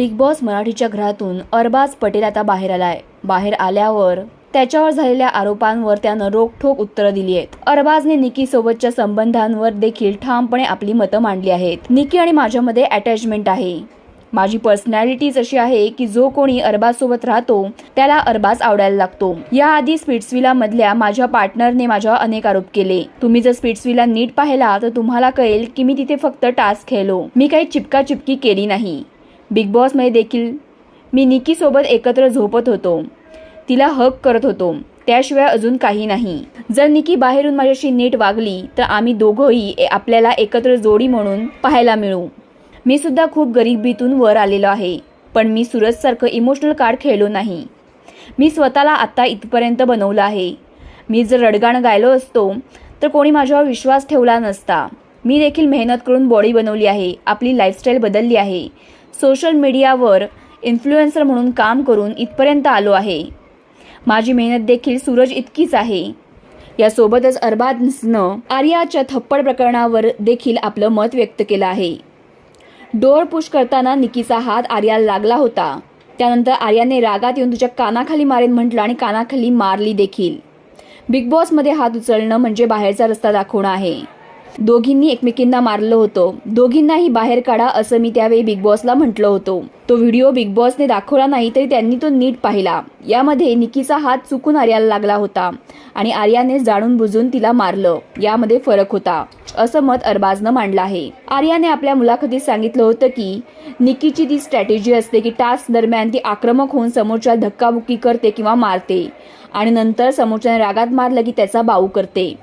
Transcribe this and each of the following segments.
Big boss मराठीच्या घरातून अरबाज पटेल आता बाहेर आलाय. बाहेर आल्यावर त्याच्यावर झालेल्या आरोपांवर त्यानं रोखठोक उत्तरं दिली आहेत. अरबाजने निकी सोबतच्या संबंधांवर देखील ठामपणे आपली मतं मांडली आहेत. निकी आणि माझ्यामध्ये अटॅचमेंट आहे. माझी पर्सनॅलिटीच अशी आहे की जो कोणी अरबाज सोबत राहतो त्याला अरबाज आवडायला लागतो. याआधी स्पिट्सविला मधल्या माझ्या पार्टनरने माझ्यावर अनेक आरोप केले. तुम्ही जर स्पिट्सविला नीट पाहिला तर तुम्हाला कळेल की मी तिथे फक्त टास्क खेळलो. मी काही चिपका चिपकी केली नाही. बिग बॉसमध्ये देखील मी निकीसोबत एकत्र झोपत होतो. तिला हक करत होतो. त्याशिवाय अजून काही नाही. जर निकी बाहेरून माझ्याशी नीट वागली तर आम्ही दोघंही ए- आपल्याला एकत्र जोडी म्हणून पाहायला मिळू. मी सुद्धा खूप गरिबीतून वर आलेलो आहे पण मी सूरजसारखं इमोशनल कार्ड खेळलो नाही. मी स्वतःला आत्ता इथपर्यंत बनवलं आहे. मी जर रडगाणं गायलो असतो तर कोणी माझ्यावर विश्वास ठेवला नसता. मी देखील मेहनत करून बॉडी बनवली आहे आपली लाईफस्टाईल बदलली आहे. सोशल मीडियावर इन्फ्लुएन्सर म्हणून काम करून इथपर्यंत आलो आहे. माझी मेहनत देखील सूरज इतकीच आहे. यासोबतच अरबाजनं आर्याच्या थप्पड प्रकरणावर देखील आपलं मत व्यक्त केलं आहे. डोअर पुश करताना निकीचा हात आर्याला लागला होता. त्यानंतर आर्याने रागात येऊन तुझ्या कानाखाली मारेन म्हटलं आणि कानाखाली मारली देखील. बिग बॉसमध्ये हात उचलणं म्हणजे बाहेरचा रस्ता दाखवणं आहे. दोघींनी एकमेकींना मारलं होतं. दोघींनाही बाहेर काढा असं मी त्यावेळी बिग बॉसला म्हटलं होतं. तो व्हिडिओ बिग बॉसने दाखवला नाही तरी त्यांनी तो नीट पाहिला. यामध्ये निकीचा हात चुकून आर्याला लागला होता आणि आर्याने जाणून बुजून तिला मारलं. यामध्ये फरक होता. असं मत अरबाजनं मांडलं आहे. आर्याने आपल्या मुलाखतीत सांगितलं होतं की निकीची ती स्ट्रॅटेजी असते की टास्क दरम्यान ती आक्रमक होऊन समोरच्या धक्काबुक्की करते किंवा मारते आणि नंतर समोरच्याने रागात मारलं की त्याचा बाऊ करते.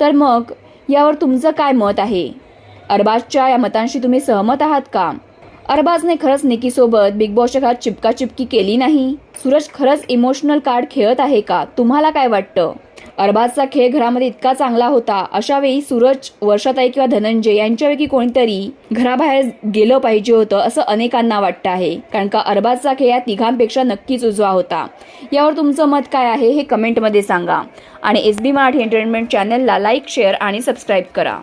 तर मग यावर तुमचं काय मत आहे? अरबाजच्या या मतांशी तुम्ही सहमत आहात का? अरबाजने खरंच निकीसोबत बिग बॉसच्या घरात चिपका चिपकी केली नाही? सूरज खरंच इमोशनल कार्ड खेळत आहे का? तुम्हाला काय वाटतं? अरबाजचा खेळ घरामध्ये इतका चांगला होता अशा वेळी सूरज वर्षाताई किंवा धनंजय यांच्यापैकी कोणीतरी घराबाहेर गेलं पाहिजे होतं असं अनेकांना वाटतं आहे. कारण का अरबाजचा खेळ या तिघांपेक्षा नक्कीच उजवा होता. यावर तुमचं मत काय आहे हे कमेंटमध्ये सांगा. आणि एस बी मराठी एंटरटेनमेंट चॅनलला लाईक शेअर आणि सबस्क्राईब करा.